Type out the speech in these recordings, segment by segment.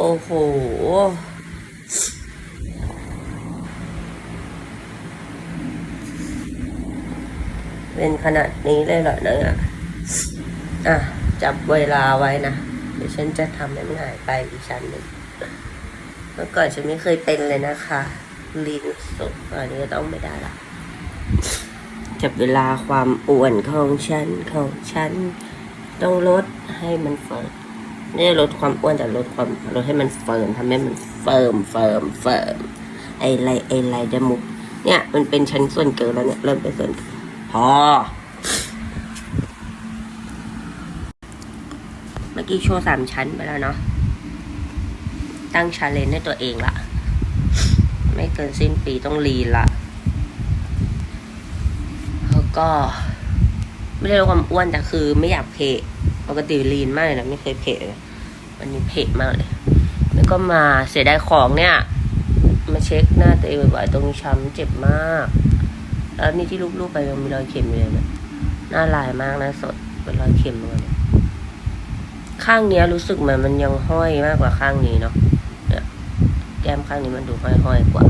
โอ้โห เป็นขนาดนี้เลยเหรอเนี่ยอะ จับเวลาไว้นะ เดี๋ยวฉันจะทำให้มันหายไปอีกชั้นหนึ่งเมื่อก่อนฉันไม่เคยเป็นเลยนะคะลีนสุดตอนนี้ต้องไม่ได้ละจับเวลาความอ้วนของฉันของฉัน ต้องลดให้มันเฟิร์ ไม่ได้ลดความอ้วนแต่ลดความลดให้มันเฟิร์มทำให้มันเฟิร์มเฟิร์มเฟิร์มไอไรไอไรจมูกเนี่ยมันเป็นชั้นส่วนเกินแล้วเนี่ยเริ่มเป็นส่วนเกินพอเมื่อกี้โชว์สามชั้นไปแล้วเนาะตั้งชาเลนจ์ให้ตัวเองละไม่เกินสิ้นปีต้องรีละแล้วก็ ไม่ได้ลดความอ้วนแต่คือไม่อยากเพ ปกติลีนมากเลยนะไม่เคยเพะเลยวันนี้เพะมากเลย แล้วก็มาเสียดายของเนี่ย มาเช็คหน้าตัวเองบ่อยๆตรงนี้ช้ำเจ็บมาก แล้วนี่ที่ลูบๆไปยังมีรอยเข็มอยู่เลยนะหน้าลายมากนะสดเป็นรอยเข็มเลยข้างเนี้ยรู้สึกเหมือนมันยังห้อยมากกว่าข้างนี้เนาะเนี่ยแก้มข้างนี้มันดูห้อยๆกว่า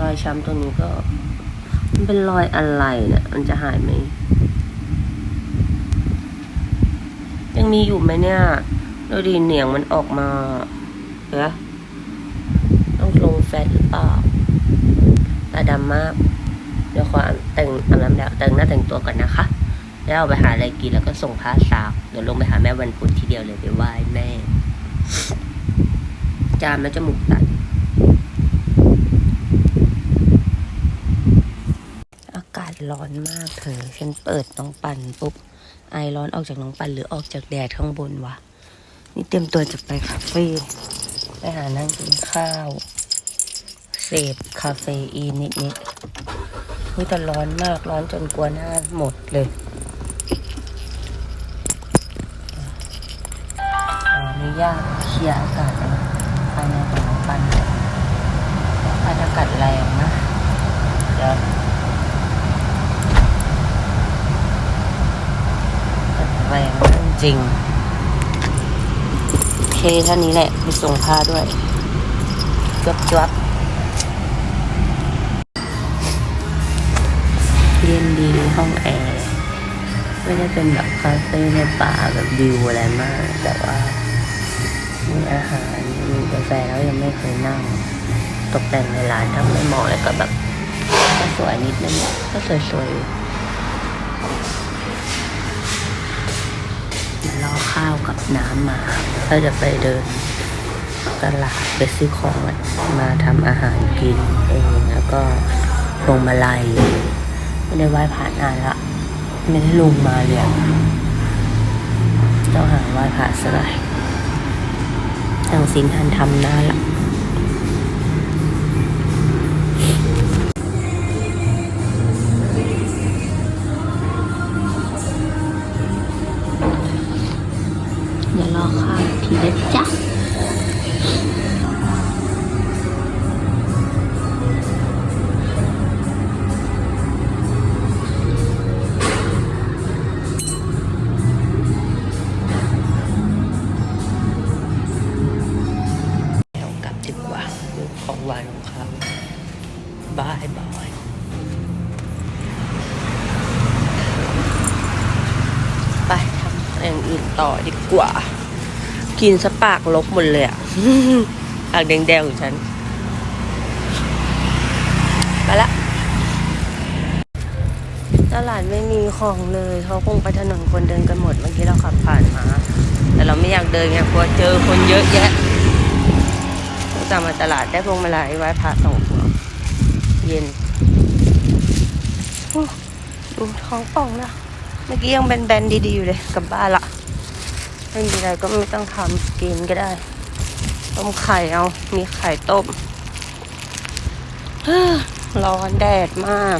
รอยช้ำตรงนี้ก็มันเป็นรอยอะไรเนี่ยมันจะหายไหม ยังมีอยู่ไหมเนี่ยดูดีเหนียงมันออกมาเหรอต้องลงแฟตหรือเปล่าตาดำมาก เดี๋ยวขอแต่งอาบน้ำแล้วแต่งหน้าแต่งตัวก่อนนะคะ แล้วเอาไปหาอะไรกินแล้วก็ส่งพาสาวเดี๋ยวลงไปหาแม่วันพุธทีเดียวเลยไปไหว้แม่ จามแล้วจมูกตัด อากาศ ร้อนมากเธอ ฉันเปิดน้องปั่นปุ๊บ ไอร้อนออกจากน้องปั่นหรือออกจากแดดข้างบนวะ นี่เตรียมตัวจะไปคาเฟ่ไปหานั่งกินข้าว เสพคาเฟอีนนิดๆเฮ้ยแต่ร้อนมากร้อนจนกลัวหน้าหมดเลยขออนุญาตเคลียร์อากาศยในของน้องปั่นก่อนอากาศแรงนะ เดี๋ยว แรงมากจ ริง โอเคเท่านี้แหละไปส่งผ้าด้วยจวบจวบเย็นดีห้องแอร์ไม่ได้เป็นแบบคาเฟ่ในป่าแบบวิวอะไรมาก แต่ว่ามีอาหารมีกาแฟแล้วยังไม่เคยนั่ง ตกแต่งในร้านทำไม่เหมาะแล้วก็แบบก็สวยนิดนึงก็สวยๆ อยู่เดี๋ยวรอข้าวกับน้ำมาเราจะไปเดินตลาดไปซื้อของมาทำอาหารกินเองแล้วก็ลงมาลัยไม่ได้ไหว้พระนานละไม่ได้ลงมาเลยต้องหาไหว้พระสักหน่อยทางสินทันทำนานละ วานของเขาบายบายไปทำอย่างอื่นต่อดีกว่า กินสปากลกหมดเลยอะปากแดงๆของฉัน ไปละ ตลาดไม่มีของเลยเขาคงไปถนนคนเดินกันหมดเมื่อกี้เราขับผ่านมา แต่เราไม่อยากเดินไงกลัวเจอคนเยอะแยะ จะมาตลาดได้พวงมาลัยไว้พระสองพวงเย็นโอ้ดูท้องป่องนะ เมื่อกี้ยังแบนๆดีๆอยู่เลยกลับบ้านละไม่มีอะไรก็ไม่ต้องทำกินก็ได้ ต้มไข่เอา มีไข่ต้มเฮ้อร้อนแดดมาก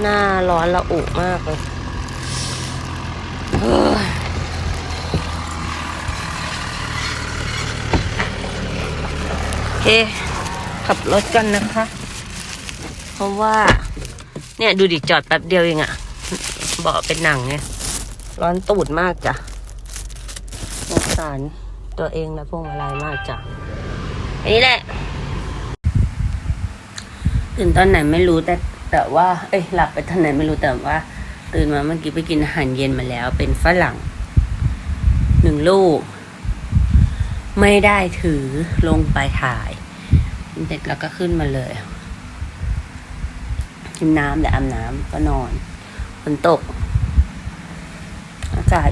หน้าร้อนละอุมากเลย เค ขับรถกันนะคะ เพราะว่า เนี่ยดูดิจอดแป๊บเดียวเองอะเบาะเป็นหนังเนี่ย ร้อนตูดมากจ้ะสงสารตัวเองและพวงมาลัยมากจังอันนี้แหละตื่นตอนไหนไม่รู้แต่แต่ว่า เอ้ยหลับไปตอนไหนไม่รู้แต่ว่า ตื่นมาเมื่อกี้ไปกินอาหารเย็นมาแล้ว เป็นฝรั่งหนึ่งลูก ไม่ได้ถือลงไปถ่ายเสร็จแล้วก็ขึ้นมาเลยกินน้ำเดี๋ยวอาบน้ำก็นอนฝนตก อากาศ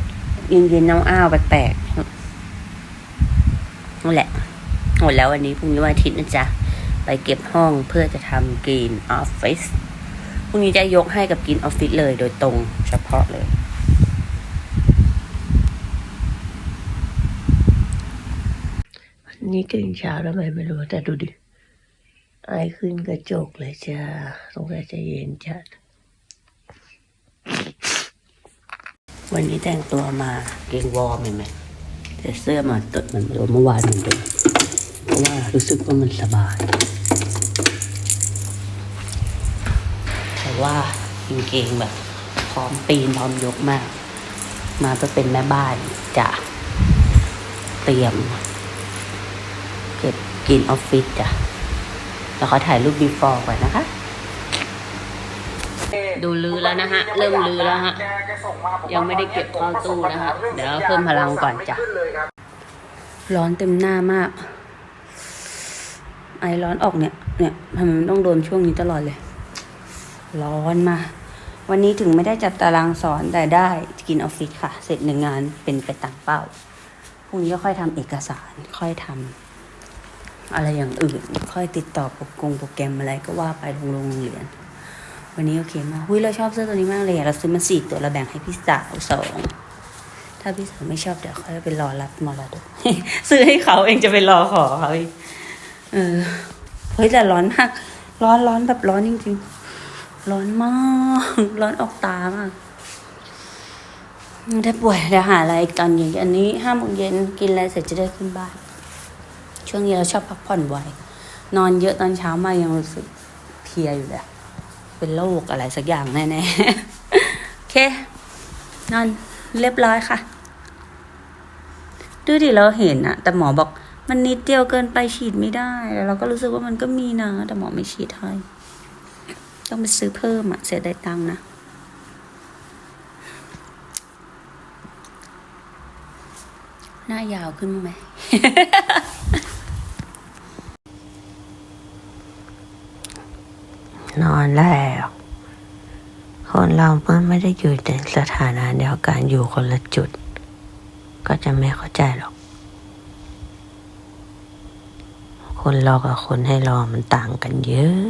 เย็นๆน้ำอ้าวแปลกๆนั่นแหละหมดแล้ววันนี้พรุ่งนี้วันอาทิตย์นะจ๊ะ ไปเก็บห้องเพื่อจะทำกรีนออฟฟิศพรุ่งนี้จะยกให้กับกรีนออฟฟิศเลยโดยตรงเฉพาะเลย นี่ตื่นเช้าแล้วไหมไม่รู้แต่ดูดิ ไอขึ้นกระจกเลยจ้าสงสัยจะเย็นจัด วันนี้แต่งตัวมาเกงวอร์มเห็นไหมแต่เสื้อมาตดเหมือนเมื่อวานเหมือนเดิมเพราะว่ารู้สึกว่ามันสบาย แต่ว่ากางเกงแบบพร้อมปีนพร้อมยกมาก มาเพื่อเป็นแม่บ้านจะเตรียม ก็บกินออฟฟิศจ้ะแล้วขอถ่ายรูป before ก่อนนะคะ ดูลือแล้วนะฮะ เริ่มลือแล้วฮะ ยังไม่ได้เก็บเข้าตู้นะคะเดี๋ยวเพิ่มพลังก่อนจ้ะ ร้อนเต็มหน้ามาก ไอร้อนออกเนี่ย เนี่ยทำไมมันต้องโดนช่วงนี้ตลอดเลย ร้อนมากวันนี้ถึงไม่ได้จัดตารางสอนแต่ได้กินออฟฟิศค่ะ เสร็จหนึ่งงานเป็นไปตามเป้า พรุ่งนี้ก็ค่อยทำเอกสาร ค่อยทำ อะไรอย่างอื่น ค่อยติดต่อโปรกงโปรแกรมอะไรก็ว่าไปโรงโรงเรียน วันนี้โอเคมากหุ้ยเราชอบเสื้อตัวนี้มากเลยเราซื้อมาสี่ตัวเราแบ่งให้พี่สาวสองถ้าพี่สาวไม่ชอบเดี๋ยวค่อยไปรอรับมรดกซื้อให้เขาเองจะไปรอขอเขาอีกเออเฮ้ยแต่ร้อนมาก ร้อนร้อนแบบร้อนจริง ๆ ร้อนมาก ร้อนออกตามากถ้าป่วยเดี๋ยวหาอะไรกตอนเย็นอันนี้ห้าโมงเย็นกินอะไรเสร็จจะได้ขึ้นบ้าน ช่วงนี้เราชอบพักผ่อนไวนอนเยอะตอนเช้ามายังรู้สึกเพลียอยู่เลย เป็นโรคอะไรสักอย่างแน่ๆโอเค นอนเรียบร้อยค่ะ ดูดิเราเห็นอะแต่หมอบอกมันนิดเดียวเกินไปฉีดไม่ได้ แล้วเราก็รู้สึกว่ามันก็มีนะ แต่หมอไม่ฉีดให้ ต้องไปซื้อเพิ่มอะเสียดายตังนะ หน้ายาวขึ้นไหม นอนแล้ว คนเราเมื่อไม่ได้อยู่ในสถานะเดียวกันอยู่คนละจุด ก็จะไม่เข้าใจหรอก คนรอกับคนให้รอมันต่างกันเยอะ